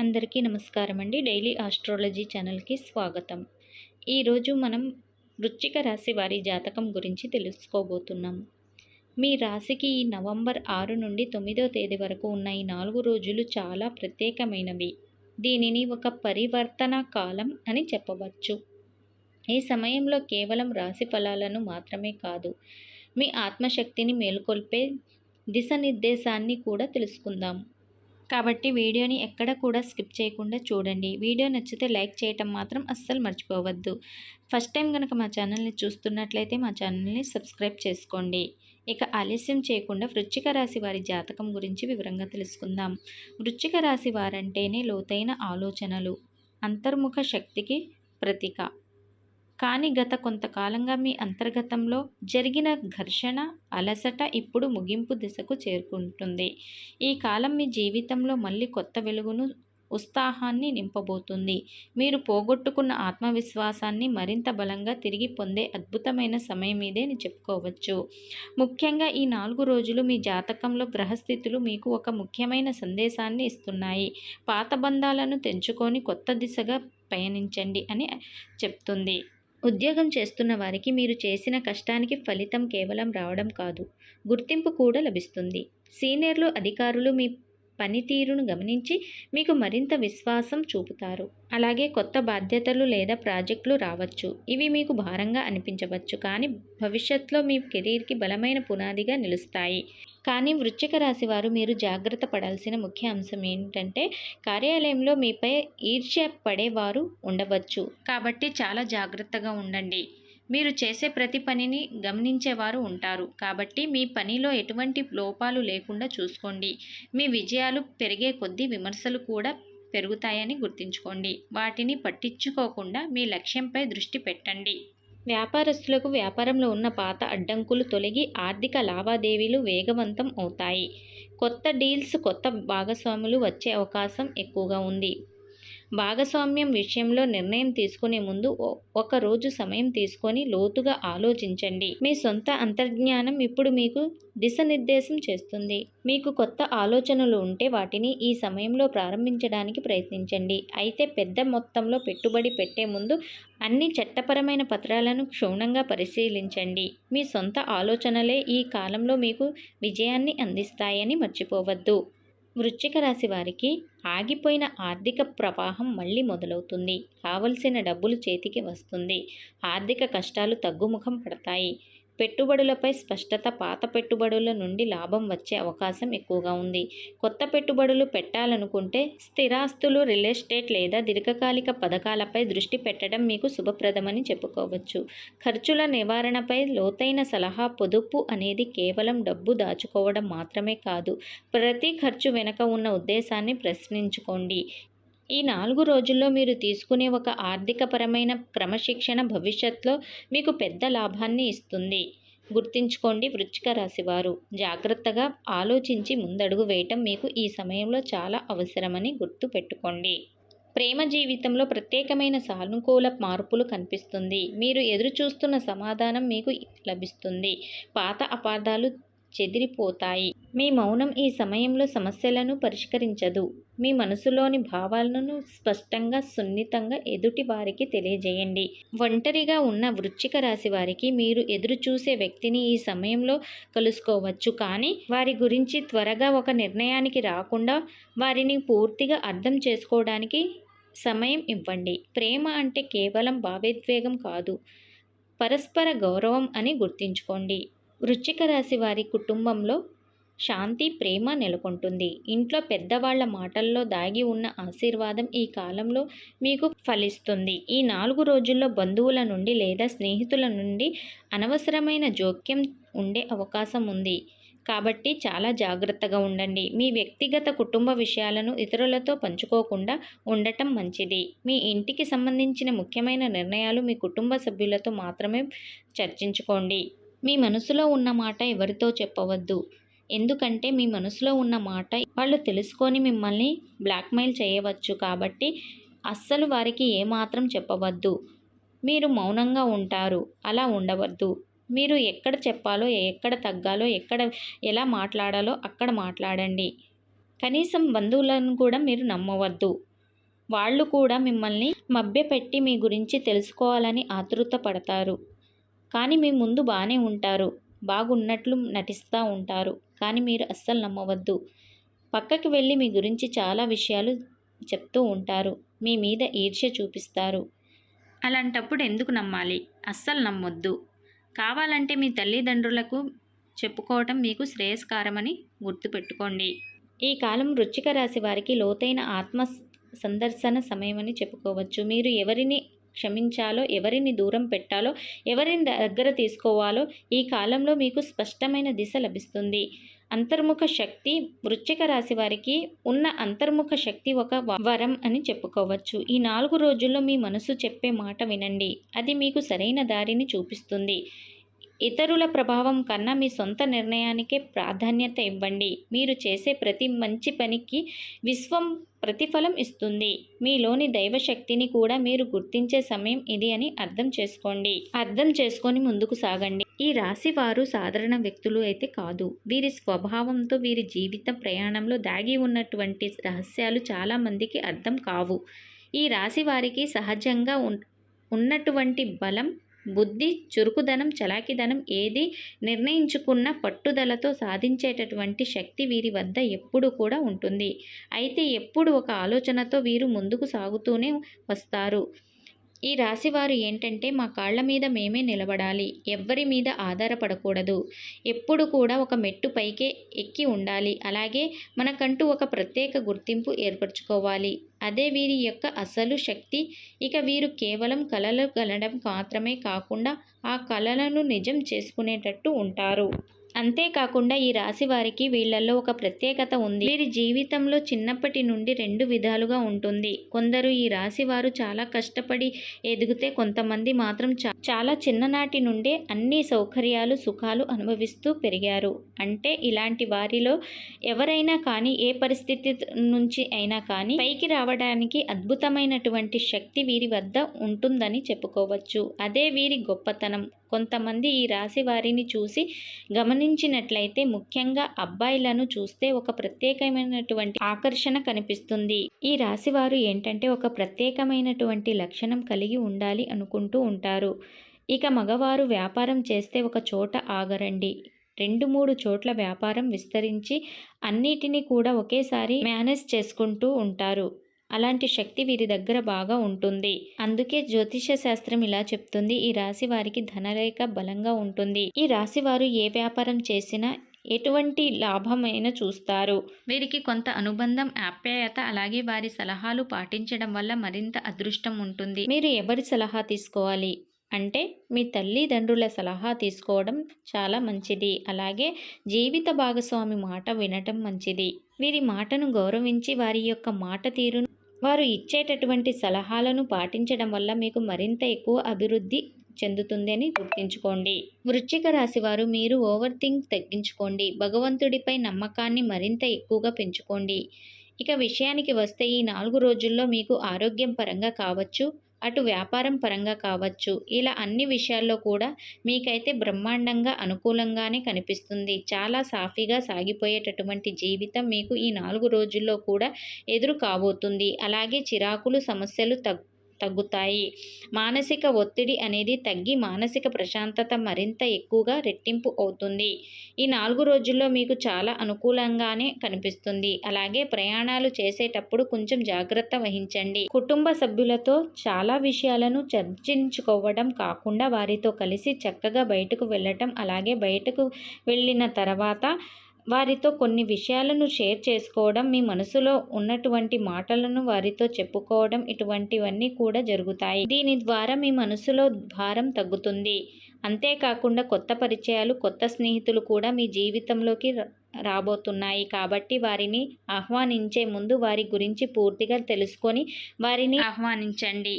అందరికీ నమస్కారం అండి డైలీ ఆస్ట్రాలజీ ఛానల్కి స్వాగతం. ఈరోజు మనం వృశ్చిక రాశి వారి జాతకం గురించి తెలుసుకోబోతున్నాం. మీ రాశికి ఈ నవంబర్ ఆరు నుండి తొమ్మిదో తేదీ వరకు ఉన్న ఈ నాలుగు రోజులు చాలా ప్రత్యేకమైనవి. దీనిని ఒక పరివర్తన కాలం అని చెప్పవచ్చు. ఈ సమయంలో కేవలం రాశి ఫలాలను మాత్రమే కాదు మీ ఆత్మశక్తిని మేల్కొల్పే దిశనిర్దేశాన్ని కూడా తెలుసుకుందాం. కాబట్టి వీడియోని ఎక్కడ కూడా స్కిప్ చేయకుండా చూడండి. వీడియో నచ్చితే లైక్ చేయటం మాత్రం అస్సలు మర్చిపోవద్దు. ఫస్ట్ టైం కనుక మా ఛానల్ని చూస్తున్నట్లయితే మా ఛానల్ని సబ్స్క్రైబ్ చేసుకోండి. ఇక ఆలస్యం చేయకుండా వృచ్చిక రాశి వారి జాతకం గురించి వివరంగా తెలుసుకుందాం. వృచ్చిక రాశి వారంటేనే లోతైన ఆలోచనలు అంతర్ముఖ శక్తికి ప్రతీక. కానీ గత కొంతకాలంగా మీ అంతర్గతంలో జరిగిన ఘర్షణ అలసట ఇప్పుడు ముగింపు దిశకు చేరుకుంటుంది. ఈ కాలం మీ జీవితంలో మళ్ళీ కొత్త వెలుగును ఉత్సాహాన్ని నింపబోతుంది. మీరు పోగొట్టుకున్న ఆత్మవిశ్వాసాన్ని మరింత బలంగా తిరిగి పొందే అద్భుతమైన సమయం ఇదే అని చెప్పుకోవచ్చు. ముఖ్యంగా ఈ నాలుగు రోజులు మీ జాతకంలో గ్రహస్థితులు మీకు ఒక ముఖ్యమైన సందేశాన్ని ఇస్తున్నాయి. పాత బంధాలను తెంచుకొని కొత్త దిశగా పయనించండి అని చెప్తుంది. ఉద్యోగం చేస్తున్న వారికి మీరు చేసిన కష్టానికి ఫలితం కేవలం రావడం కాదు. గుర్తింపు కూడా లభిస్తుంది. సీనియర్లు అధికారులు మీ పనితీరును గమనించి మీకు మరింత విశ్వాసం చూపుతారు. అలాగే కొత్త బాధ్యతలు లేదా ప్రాజెక్టులు రావచ్చు. ఇవి మీకు భారంగా అనిపించవచ్చు. కానీ భవిష్యత్తులో మీ కెరీర్కి బలమైన పునాదిగా నిలుస్తాయి. కానీ వృశ్చిక రాశి వారు మీరు జాగ్రత్త పడాల్సిన ముఖ్య అంశం ఏంటంటే కార్యాలయంలో మీపై ఈర్ష్య పడేవారు ఉండవచ్చు. కాబట్టి చాలా జాగ్రత్తగా ఉండండి. మీరు చేసే ప్రతి పనిని గమనించేవారు ఉంటారు. కాబట్టి మీ పనిలో ఎటువంటి లోపాలు లేకుండా చూసుకోండి. మీ విజయాలు పెరిగే కొద్దీ విమర్శలు కూడా పెరుగుతాయని గుర్తుంచుకోండి. వాటిని పట్టించుకోకుండా మీ లక్ష్యంపై దృష్టి పెట్టండి. వ్యాపారస్తులకు వ్యాపారంలో ఉన్న పాత అడ్డంకులు తొలగి ఆర్థిక లావాదేవీలు వేగవంతం అవుతాయి. కొత్త డీల్స్ కొత్త భాగస్వాములు వచ్చే అవకాశం ఎక్కువగా ఉంది. భాగస్వామ్యం విషయంలో నిర్ణయం తీసుకునే ముందు ఒక రోజు సమయం తీసుకొని లోతుగా ఆలోచించండి. మీ సొంత అంతర్జ్ఞానం ఇప్పుడు మీకు దిశనిర్దేశం చేస్తుంది. మీకు కొత్త ఆలోచనలు ఉంటే వాటిని ఈ సమయంలో ప్రారంభించడానికి ప్రయత్నించండి. అయితే పెద్ద మొత్తంలో పెట్టుబడి పెట్టే ముందు అన్ని చట్టపరమైన పత్రాలను క్షుణ్ణంగా పరిశీలించండి. మీ సొంత ఆలోచనలే ఈ కాలంలో మీకు విజయాన్ని అందిస్తాయని మర్చిపోవద్దు. వృశ్చిక రాశి వారికి ఆగిపోయిన ఆర్థిక ప్రవాహం మళ్ళీ మొదలవుతుంది. కావలసిన డబ్బులు చేతికి వస్తుంది. ఆర్థిక కష్టాలు తగ్గుముఖం పడతాయి. పెట్టుబడులపై స్పష్టత పాత పెట్టుబడుల నుండి లాభం వచ్చే అవకాశం ఎక్కువగా ఉంది. కొత్త పెట్టుబడులు పెట్టాలనుకుంటే స్థిరాస్తులు రియల్ ఎస్టేట్ లేదా దీర్ఘకాలిక పథకాలపై దృష్టి పెట్టడం మీకు శుభప్రదమని చెప్పుకోవచ్చు. ఖర్చుల నివారణపై లోతైన సలహా పొదుపు అనేది కేవలం డబ్బు దాచుకోవడం మాత్రమే కాదు. ప్రతి ఖర్చు వెనుక ఉన్న ఉద్దేశాన్ని ప్రశ్నించుకోండి. ఈ నాలుగు రోజుల్లో మీరు తీసుకునే ఒక ఆర్థికపరమైన క్రమశిక్షణ భవిష్యత్తులో మీకు పెద్ద లాభాన్ని ఇస్తుంది. గుర్తుంచుకోండి వృచ్చిక రాశివారు. జాగ్రత్తగా ఆలోచించి ముందడుగు వేయటం మీకు ఈ సమయంలో చాలా అవసరమని గుర్తు పెట్టుకోండి ప్రేమ జీవితంలో ప్రత్యేకమైన సానుకూల మార్పులు కనిపిస్తుంది. మీరు ఎదురు చూస్తున్న సమాధానం మీకు లభిస్తుంది. పాత అపార్థాలు చెదిరిపోతాయి. మీ మౌనం ఈ సమయంలో సమస్యలను పరిష్కరించదు. మీ మనసులోని భావాలను స్పష్టంగా సున్నితంగా ఎదుటి వారికి తెలియజేయండి. ఒంటరిగా ఉన్న వృశ్చిక రాశి వారికి మీరు ఎదురు చూసే వ్యక్తిని ఈ సమయంలో కలుసుకోవచ్చు. కానీ వారి గురించి త్వరగా ఒక నిర్ణయానికి రాకుండా వారిని పూర్తిగా అర్థం చేసుకోవడానికి సమయం ఇవ్వండి. ప్రేమ అంటే కేవలం భావోద్వేగం కాదు. పరస్పర గౌరవం అని గుర్తుంచుకోండి. వృశ్చిక రాశి వారి కుటుంబంలో శాంతి ప్రేమ నెలకొంటుంది. ఇంట్లో పెద్దవాళ్ళ మాటల్లో దాగి ఉన్న ఆశీర్వాదం ఈ కాలంలో మీకు ఫలిస్తుంది. ఈ నాలుగు రోజుల్లో బంధువుల నుండి లేదా స్నేహితుల నుండి అనవసరమైన జోక్యం ఉండే అవకాశం ఉంది. కాబట్టి చాలా జాగ్రత్తగా ఉండండి. మీ వ్యక్తిగత కుటుంబ విషయాలను ఇతరులతో పంచుకోకుండా ఉండటం మంచిది. మీ ఇంటికి సంబంధించిన ముఖ్యమైన నిర్ణయాలు మీ కుటుంబ సభ్యులతో మాత్రమే చర్చించుకోండి. మీ మనసులో ఉన్న మాట ఎవరితో చెప్పవద్దు. ఎందుకంటే మీ మనసులో ఉన్న మాట వాళ్ళు తెలుసుకొని మిమ్మల్ని బ్లాక్మెయిల్ చేయవచ్చు కాబట్టి అస్సలు వారికి ఏమాత్రం చెప్పవద్దు. మీరు మౌనంగా ఉంటారు. అలా ఉండవద్దు. మీరు ఎక్కడ చెప్పాలో ఎక్కడ తగ్గాలో ఎక్కడ ఎలా మాట్లాడాలో అక్కడ మాట్లాడండి. కనీసం బంధువులను కూడా మీరు నమ్మవద్దు. వాళ్ళు కూడా మిమ్మల్ని మభ్యపెట్టి మీ గురించి తెలుసుకోవాలని ఆతృత పడతారు. కానీ మీ ముందు బాగానే ఉంటారు. బాగున్నట్లు నటిస్తూ ఉంటారు. కానీ మీరు అస్సలు నమ్మవద్దు. పక్కకి వెళ్ళి మీ గురించి చాలా విషయాలు చెప్తూ ఉంటారు. మీ మీద ఈర్ష్య చూపిస్తారు. అలాంటప్పుడు ఎందుకు నమ్మాలి? అస్సలు నమ్మొద్దు. కావాలంటే మీ తల్లిదండ్రులకు చెప్పుకోవటం మీకు శ్రేయస్కారమని గుర్తుపెట్టుకోండి. ఈ కాలం వృచ్చిక రాశి వారికి లోతైన ఆత్మ సందర్శన సమయమని చెప్పుకోవచ్చు. మీరు ఎవరిని క్షమించాలో ఎవరిని దూరం పెట్టాలో ఎవరిని దగ్గర తీసుకోవాలో ఈ కాలంలో మీకు స్పష్టమైన దిశ లభిస్తుంది. అంతర్ముఖ శక్తి వృశ్చిక రాశి వారికి ఉన్న అంతర్ముఖ శక్తి ఒక వరం అని చెప్పుకోవచ్చు. ఈ నాలుగు రోజుల్లో మీ మనసు చెప్పే మాట వినండి. అది మీకు సరైన దారిని చూపిస్తుంది. ఇతరుల ప్రభావం కన్నా మీ సొంత నిర్ణయానికే ప్రాధాన్యత ఇవ్వండి. మీరు చేసే ప్రతి మంచి పనికి విశ్వం ప్రతిఫలం ఇస్తుంది. మీలోని దైవశక్తిని కూడా మీరు గుర్తించే సమయం ఇది అని అర్థం చేసుకోండి. అర్థం చేసుకొని ముందుకు సాగండి. ఈ రాశి వారు సాధారణ వ్యక్తులు అయితే కాదు. వీరి స్వభావంతో వీరి జీవిత ప్రయాణంలో దాగి ఉన్నటువంటి రహస్యాలు చాలా మందికి అర్థం కావు. ఈ రాశి వారికి సహజంగా ఉన్నటువంటి బలం బుద్ధి చురుకుదనం చలాకిదనం ఏది నిర్ణయించుకున్న పట్టుదలతో సాధించేటటువంటి శక్తి వీరి వద్ద ఎప్పుడు కూడా ఉంటుంది. అయితే ఎప్పుడు ఒక ఆలోచనతో వీరు ముందుకు సాగుతూనే వస్తారు. ఈ రాశివారు ఏంటంటే మా కాళ్ళ మీద మేమే నిలబడాలి ఎవ్వరి మీద ఆధారపడకూడదు. ఎప్పుడు కూడా ఒక మెట్టు పైకే ఎక్కి ఉండాలి. అలాగే మనకంటూ ఒక ప్రత్యేక గుర్తింపు ఏర్పరచుకోవాలి. అదే వీరి యొక్క అసలు శక్తి. ఇక వీరు కేవలం కళలు కలడం మాత్రమే కాకుండా ఆ కళలను నిజం చేసుకునేటట్టు ఉంటారు. అంతేకాకుండా ఈ రాశి వారికి వీళ్ళల్లో ఒక ప్రత్యేకత ఉంది. వీరి జీవితంలో చిన్నప్పటి నుండి రెండు విధాలుగా ఉంటుంది. కొందరు ఈ రాశి వారు చాలా కష్టపడి ఎదిగితే కొంతమంది మాత్రం చాలా చిన్ననాటి నుండే అన్ని సౌకర్యాలు సుఖాలు అనుభవిస్తూ పెరిగారు. అంటే ఇలాంటి వారిలో ఎవరైనా కానీ ఏ పరిస్థితి నుంచి అయినా కానీ పైకి రావడానికి అద్భుతమైనటువంటి శక్తి వీరి వద్ద ఉంటుందని చెప్పుకోవచ్చు. అదే వీరి గొప్పతనం. కొంతమంది ఈ రాశి వారిని చూసి గమనించినట్లయితే ముఖ్యంగా అబ్బాయిలను చూస్తే ఒక ప్రత్యేకమైనటువంటి ఆకర్షణ కనిపిస్తుంది. ఈ రాశి వారు ఏంటంటే ఒక ప్రత్యేకమైనటువంటి లక్షణం కలిగి ఉండాలి అనుకుంటూ ఉంటారు. ఇక మగవారు వ్యాపారం చేస్తే ఒక చోట ఆగరండి. రెండు మూడు చోట్ల వ్యాపారం విస్తరించి అన్నిటినీ కూడా ఒకేసారి మేనేజ్ చేసుకుంటూ ఉంటారు. అలాంటి శక్తి వీరి దగ్గర బాగా ఉంటుంది. అందుకే జ్యోతిష శాస్త్రం ఇలా చెప్తుంది. ఈ రాశి వారికి ధనరేఖ బలంగా ఉంటుంది. ఈ రాశి వారు ఏ వ్యాపారం చేసినా ఎటువంటి లాభమైనా చూస్తారు. వీరికి కొంత అనుబంధం ఆప్యాయత అలాగే వారి సలహాలు పాటించడం వల్ల మరింత అదృష్టం ఉంటుంది. మీరు ఎవరి సలహా తీసుకోవాలి? అంటే మీ తల్లిదండ్రుల సలహా తీసుకోవడం చాలా మంచిది. అలాగే జీవిత భాగస్వామి మాట వినటం మంచిది. వీరి మాటను గౌరవించి వారి యొక్క మాట తీరును వారు ఇచ్చేటటువంటి సలహాలను పాటించడం వల్ల మీకు మరింత ఎక్కువ అభివృద్ధి చెందుతుందని గుర్తించుకోండి గుర్తుంచుకోండి. వృశ్చిక రాశి వారు మీరు ఓవర్ థింక్ తగ్గించుకోండి. భగవంతుడిపై నమ్మకాన్ని మరింత ఎక్కువగా పెంచుకోండి. ఇక విషయానికి వస్తే ఈ నాలుగు రోజుల్లో మీకు ఆరోగ్యం పరంగా కావచ్చు. అటు వ్యాపారం పరంగా కావచ్చు. ఇలా అన్ని విషయాల్లో కూడా మీకైతే బ్రహ్మాండంగా అనుకూలంగానే కనిపిస్తుంది. చాలా సాఫీగా సాగిపోయేటటువంటి జీవితం మీకు ఈ నాలుగు రోజుల్లో కూడా ఎదురు కాబోతుంది అలాగే చిరాకులు సమస్యలు తగ్ తగ్గుతాయి. మానసిక ఒత్తిడి అనేది తగ్గి మానసిక ప్రశాంతత మరింత ఎక్కువగా రెట్టింపు అవుతుంది. ఈ నాలుగు రోజుల్లో మీకు చాలా అనుకూలంగానే కనిపిస్తుంది. అలాగే ప్రయాణాలు చేసేటప్పుడు కొంచెం జాగ్రత్త వహించండి. కుటుంబ సభ్యులతో చాలా విషయాలను చర్చించుకోవడం కాకుండా వారితో కలిసి చక్కగా బయటకు వెళ్ళటం అలాగే బయటకు వెళ్ళిన తర్వాత వారితో కొన్ని విషయాలను షేర్ చేసుకోవడం మీ మనసులో ఉన్నటువంటి మాటలను వారితో చెప్పుకోవడం ఇటువంటివన్నీ కూడా జరుగుతాయి. దీని ద్వారా మీ మనసులో భారం తగ్గుతుంది. అంతేకాకుండా కొత్త పరిచయాలు కొత్త స్నేహితులు కూడా మీ జీవితంలోకి రాబోతున్నాయి. కాబట్టి వారిని ఆహ్వానించే ముందు వారి గురించి పూర్తిగా తెలుసుకొని వారిని ఆహ్వానించండి.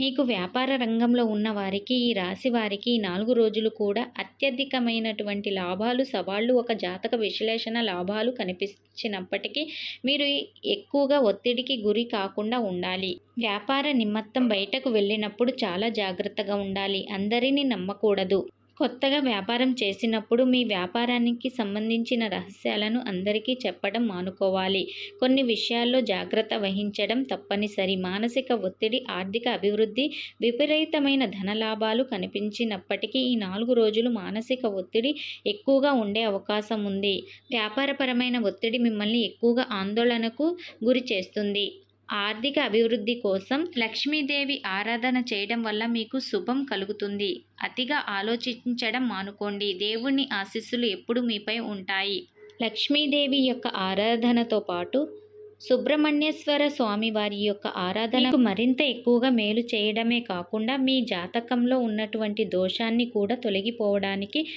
మీకు వ్యాపార రంగంలో ఉన్న వారికి ఈ రాశి వారికి ఈ నాలుగు రోజులు కూడా అత్యధికమైనటువంటి లాభాలు సవాళ్ళు ఒక జాతక విశ్లేషణ లాభాలు కనిపించినప్పటికీ మీరు ఎక్కువగా ఒత్తిడికి గురి కాకుండా ఉండాలి. వ్యాపార నిమిత్తం బయటకు వెళ్ళినప్పుడు చాలా జాగ్రత్తగా ఉండాలి. అందరినీ నమ్మకూడదు. కొత్తగా వ్యాపారం చేసినప్పుడు మీ వ్యాపారానికి సంబంధించిన రహస్యాలను అందరికీ చెప్పడం మానుకోవాలి. కొన్ని విషయాల్లో జాగ్రత్త వహించడం తప్పనిసరి. మానసిక ఒత్తిడి ఆర్థిక అభివృద్ధి విపరీతమైన ధనలాభాలు కనిపించినప్పటికీ ఈ నాలుగు రోజులు మానసిక ఒత్తిడి ఎక్కువగా ఉండే అవకాశం ఉంది. వ్యాపారపరమైన ఒత్తిడి మిమ్మల్ని ఎక్కువగా ఆందోళనకు గురి చేస్తుంది. ఆర్థిక అభివృద్ధి కోసం లక్ష్మీదేవి ఆరాధన చేయడం వల్ల మీకు శుభం కలుగుతుంది. అతిగా ఆలోచించడం మానుకోండి. దేవుని ఆశీస్సులు ఎప్పుడు మీపై ఉంటాయి. లక్ష్మీదేవి యొక్క ఆరాధనతో పాటు సుబ్రహ్మణ్యేశ్వర స్వామి వారి యొక్క ఆరాధనకు మరింత ఎక్కువగా మేలు చేయడమే కాకుండా మీ జాతకంలో ఉన్నటువంటి దోషాన్ని కూడా తొలగిపోవడానికి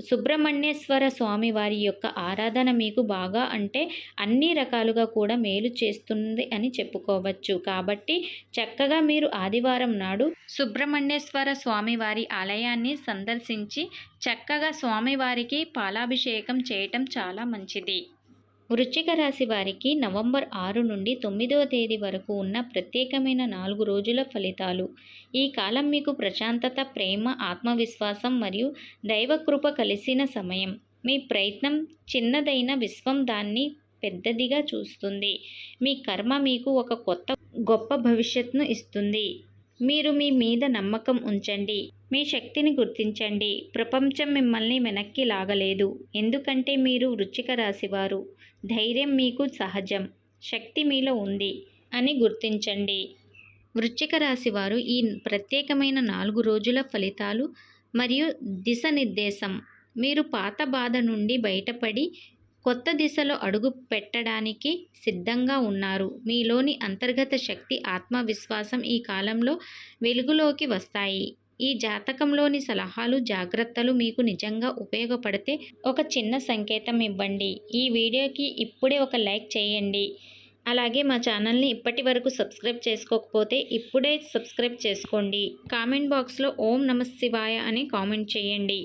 సుబ్రహ్మణ్యేశ్వర స్వామి వారి యొక్క ఆరాధన మీకు బాగా అంటే అన్ని రకాలుగా కూడా మేలు చేస్తుంది అని చెప్పుకోవచ్చు. కాబట్టి చక్కగా మీరు ఆదివారం నాడు సుబ్రహ్మణ్యేశ్వర స్వామి వారి ఆలయాన్ని సందర్శించి చక్కగా స్వామివారికి పాలాభిషేకం చేయటం చాలా మంచిది. వృశ్చిక రాశి వారికి నవంబర్ ఆరు నుండి తొమ్మిదవ తేదీ వరకు ఉన్న ప్రత్యేకమైన నాలుగు రోజుల ఫలితాలు. ఈ కాలం మీకు ప్రశాంతత ప్రేమ ఆత్మవిశ్వాసం మరియు దైవకృప కలిసిన సమయం. మీ ప్రయత్నం చిన్నదైన విశ్వం దాన్ని పెద్దదిగా చూస్తుంది. మీ కర్మ మీకు ఒక కొత్త గొప్ప భవిష్యత్తును ఇస్తుంది. మీరు మీ మీద నమ్మకం ఉంచండి. మీ శక్తిని గుర్తించండి. ప్రపంచం మిమ్మల్ని వెనక్కి లాగలేదు. ఎందుకంటే మీరు వృచ్చిక రాశివారు. ధైర్యం మీకు సహజం. శక్తి మీలో ఉంది అని గుర్తించండి. వృశ్చిక రాశి వారు ఈ ప్రత్యేకమైన నాలుగు రోజుల ఫలితాలు మరియు దిశనిర్దేశం. మీరు పాత బాధ నుండి బయటపడి కొత్త దిశలో అడుగు పెట్టడానికి సిద్ధంగా ఉన్నారు. మీలోని అంతర్గత శక్తి ఆత్మవిశ్వాసం ఈ కాలంలో వెలుగులోకి వస్తాయి. ఈ జాతకంలోని సలహాలు జాగ్రత్తలు మీకు నిజంగా ఉపయోగపడితే ఒక చిన్న సంకేతం ఇవ్వండి. ఈ వీడియోకి ఇప్పుడే ఒక లైక్ చేయండి. అలాగే మా ఛానల్ని ఇప్పటి వరకు సబ్స్క్రైబ్ చేసుకోకపోతే ఇప్పుడే సబ్స్క్రైబ్ చేసుకోండి. కామెంట్ బాక్స్లో ఓం నమ శివాయ అని కామెంట్ చేయండి.